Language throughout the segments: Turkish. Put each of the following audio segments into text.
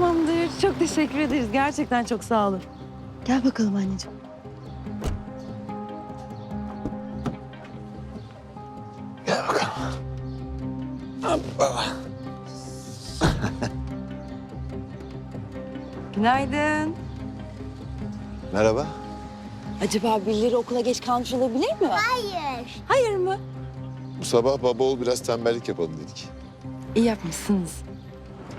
Tamamdır. Çok teşekkür ederiz. Gerçekten çok sağ olun. Gel bakalım anneciğim. Gel bakalım. Hoppa. Günaydın. Merhaba. Acaba birileri okula geç kalmış olabilir mi? Hayır. Hayır mı? Bu sabah baba ol biraz tembellik yapalım dedik. İyi yapmışsınız.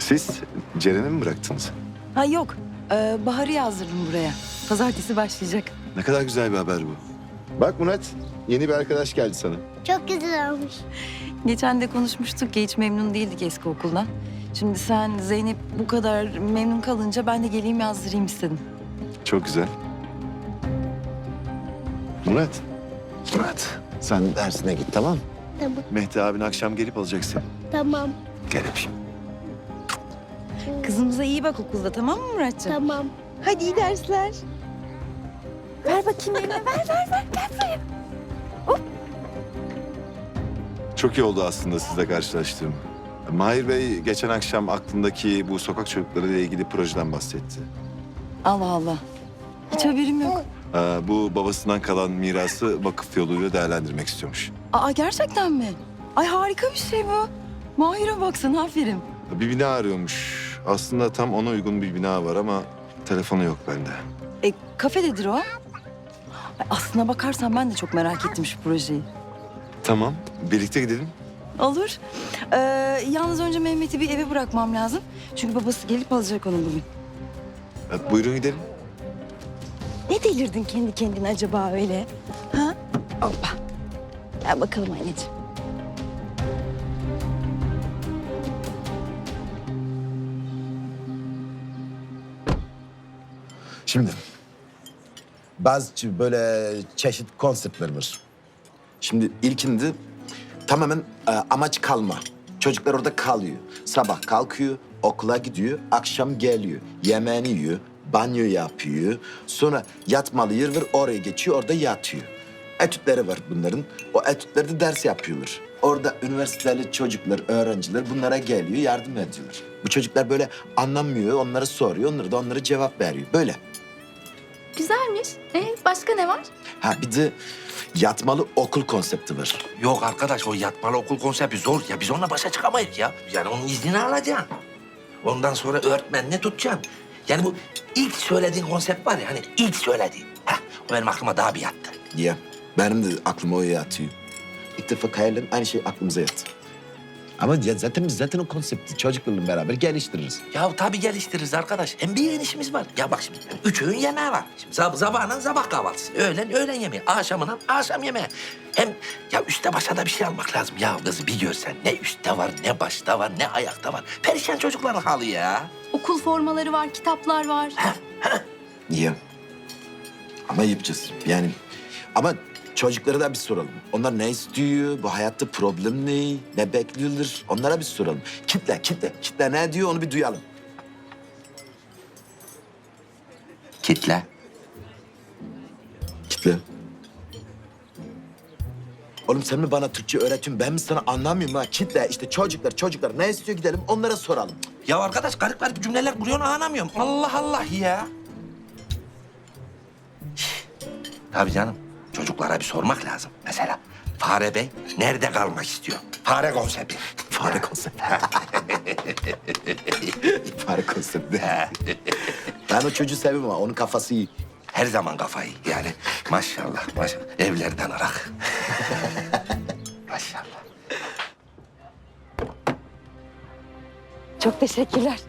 Siz Ceren'i mi bıraktınız? Ha yok. Ee, Bahar'ı yazdırdım buraya. Pazartesi başlayacak. Ne kadar güzel bir haber bu. Bak Murat, yeni bir arkadaş geldi sana. Çok güzel olmuş. Geçen de konuşmuştuk ya hiç memnun değildik eski okuldan. Şimdi sen Zeynep bu kadar memnun kalınca ben de geleyim yazdırayım istedim. Çok güzel. Murat. Murat, sen dersine git tamam mı? Tamam. Mehdi abin akşam gelip alacak seni. Tamam. Gel öpeyim. Kızımıza iyi bak okulda tamam mı Muratcığım? Tamam. Hadi iyi dersler. Ver bakayım eline ver ver ver gel buraya. Çok iyi oldu aslında sizle karşılaştığım. Mahir Bey geçen akşam aklındaki bu sokak çocukları ile ilgili projeden bahsetti. Allah Allah. Hiç haberim yok. Ee, bu babasından kalan mirası vakıf yoluyla değerlendirmek istiyormuş. Aa gerçekten mi? Ay harika bir şey bu. Mahir'e baksana aferin. Bir bina arıyormuş. Aslında tam ona uygun bir bina var ama telefonu yok bende. E kafededir o. Ay, aslına bakarsan ben de çok merak ettim şu projeyi. Tamam, birlikte gidelim. Olur. Ee, yalnız önce Mehmet'i bir eve bırakmam lazım. Çünkü babası gelip alacak onu bugün. Ee, buyurun gidelim. Ne delirdin kendi kendine acaba öyle? Ha? Hoppa. Gel bakalım anneciğim. Şimdi bazı böyle çeşit konseptler var. Şimdi ilkinde tamamen e, amaç kalma. Çocuklar orada kalıyor. Sabah kalkıyor, okula gidiyor, akşam geliyor. Yemeğini yiyor, banyo yapıyor. Sonra yatmalı yer var, oraya geçiyor, orada yatıyor. Etütleri var bunların. O etütlerde ders yapıyorlar. Orada üniversiteli çocuklar, öğrenciler bunlara geliyor, yardım ediyorlar. Bu çocuklar böyle anlamıyor, onlara soruyor, onlar da onlara cevap veriyor. Böyle. Güzelmiş. Ee, başka ne var? Ha bir de yatmalı okul konsepti var. Yok arkadaş o yatmalı okul konsepti zor ya. Biz onunla başa çıkamayız ya. Yani onun iznini alacaksın. Ondan sonra öğretmenine tutacaksın. Yani bu ilk söylediğin konsept var ya hani ilk söylediğin. Heh, o benim aklıma daha bir yattı. Diye. Benim de aklıma o yatıyor. İlk defa Kaya'yla aynı şey aklımıza yattı. Ama ya zaten biz zaten o konsepti çocuklarla beraber geliştiririz. Ya tabii geliştiririz arkadaş. Hem bir yeni işimiz var. Ya bak şimdi üç öğün yemeği var. Şimdi sab sabahından sabah kahvaltısı. Öğlen öğlen yemeği. Akşamından akşam yemeği. Hem ya üstte başa da bir şey almak lazım. Ya kızı bir görsen ne üstte var ne başta var ne ayakta var. Perişan çocukların halı ya. Okul formaları var, kitaplar var. Niye? Ama yapacağız. Yani ama çocuklara da bir soralım. Onlar ne istiyor? Bu hayatta problem ne? Ne bekliyorlar? Onlara bir soralım. Kitle, kitle. Kitle ne diyor onu bir duyalım. Kitle. Kitle. Oğlum sen mi bana Türkçe öğretiyorsun? Ben mi sana anlamıyorum ha? Kitle işte çocuklar, çocuklar ne istiyor gidelim onlara soralım. Ya arkadaş garip garip cümleler kuruyorsun anlamıyorum. Allah Allah ya. Tabii canım. Çocuklara bir sormak lazım. Mesela Fare Bey nerede kalmak istiyor? Fare konsepti. Fare konsepti. Fare konsepti. ben o çocuğu seviyorum ama onun kafası iyi. Her zaman kafayı yani. Maşallah maşallah. Evlerden arak. maşallah. Çok teşekkürler.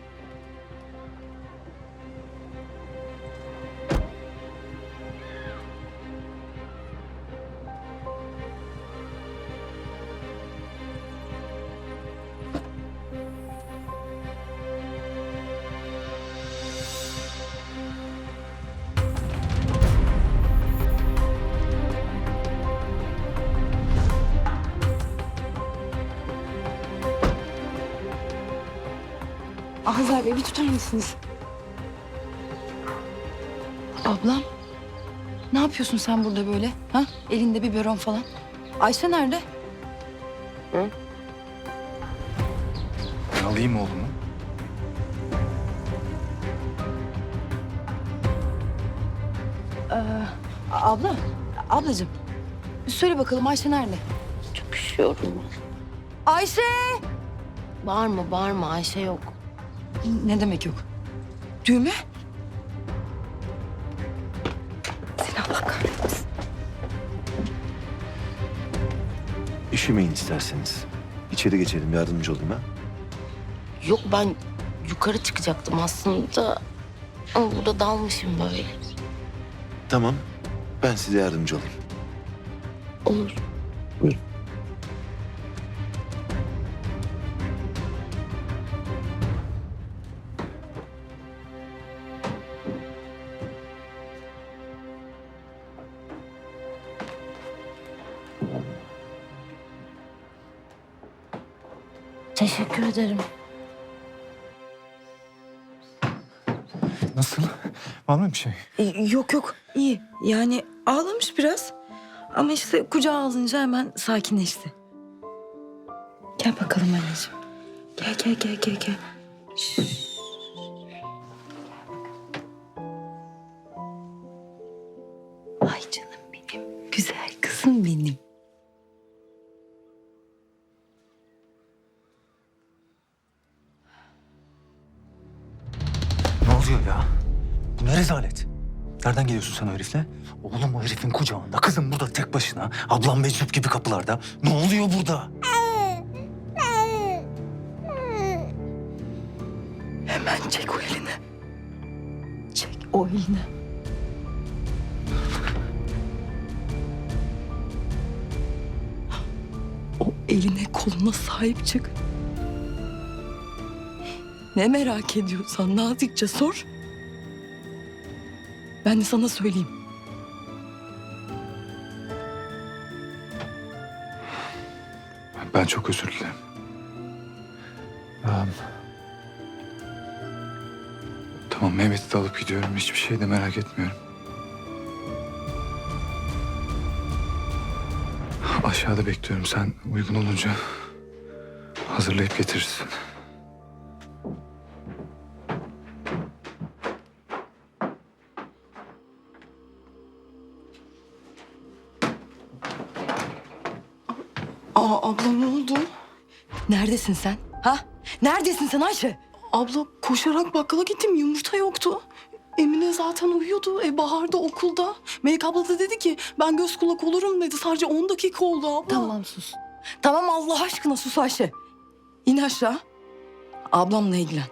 Azar Bey bir tutar mısınız? Ablam. Ne yapıyorsun sen burada böyle? Ha? Elinde bir biberon falan. Ayşe nerede? Hı? Ben alayım oğlumu. Ee, abla, ablacığım. Söyle bakalım Ayşe nerede? Çok üşüyorum ben. Ayşe! Bağırma, bağırma. Ayşe yok. Ne demek yok? Düğme? Seni Allah kahretmesin. Üşümeyin isterseniz. İçeri geçelim yardımcı olayım ha. Yok ben yukarı çıkacaktım aslında. Ama burada dalmışım böyle. Tamam. Ben size yardımcı olayım. Olur. Buyurun. Teşekkür ederim. Nasıl? Var mı bir şey? E, Yok yok iyi. Yani ağlamış biraz. Ama işte kucağa alınca hemen sakinleşti. Gel bakalım anneciğim. Gel gel gel gel gel. Şşş. Oluyor ya? Bu ne rezalet? Nereden geliyorsun sen o herifle? Oğlum o herifin kucağında, kızım burada tek başına. Ablam meczup gibi kapılarda. Ne oluyor burada? Hemen çek o elini. Çek o elini. O eline koluna sahip çık. Ne merak ediyorsan nazikçe sor. Ben de sana söyleyeyim. Ben çok özür dilerim. Tamam. Tamam Mehmet'i de alıp gidiyorum. Hiçbir şey de merak etmiyorum. Aşağıda bekliyorum. Sen uygun olunca hazırlayıp getirirsin. Abla ne oldu? Neredesin sen? Ha? Neredesin sen Ayşe? Abla koşarak bakkala gittim yumurta yoktu. Emine zaten uyuyordu. E, Bahar da okulda. Melek abla da dedi ki ben göz kulak olurum dedi. Sadece 10 dakika oldu abla. Tamam sus. Tamam Allah aşkına sus Ayşe. İn aşağı. Ablamla ilgilen.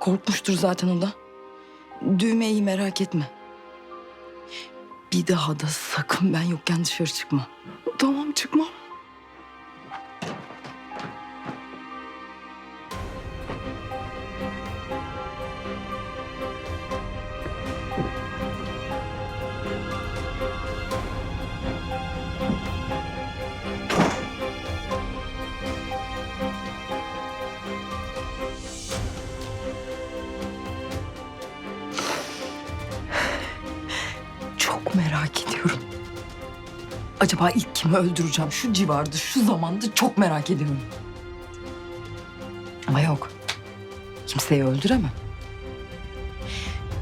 Korkmuştur zaten o da. Düğmeyi merak etme. Bir daha da sakın ben yokken dışarı çıkma. Tamam çıkmam. Merak ediyorum. Acaba ilk kimi öldüreceğim? Şu civarda, şu zamanda çok merak ediyorum. Ama yok. Kimseyi öldüremem.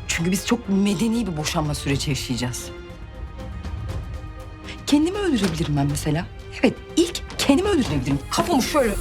Çünkü biz çok medeni bir boşanma süreci yaşayacağız. Kendimi öldürebilirim ben mesela. Evet, ilk kendimi öldürebilirim. Kafamı şöyle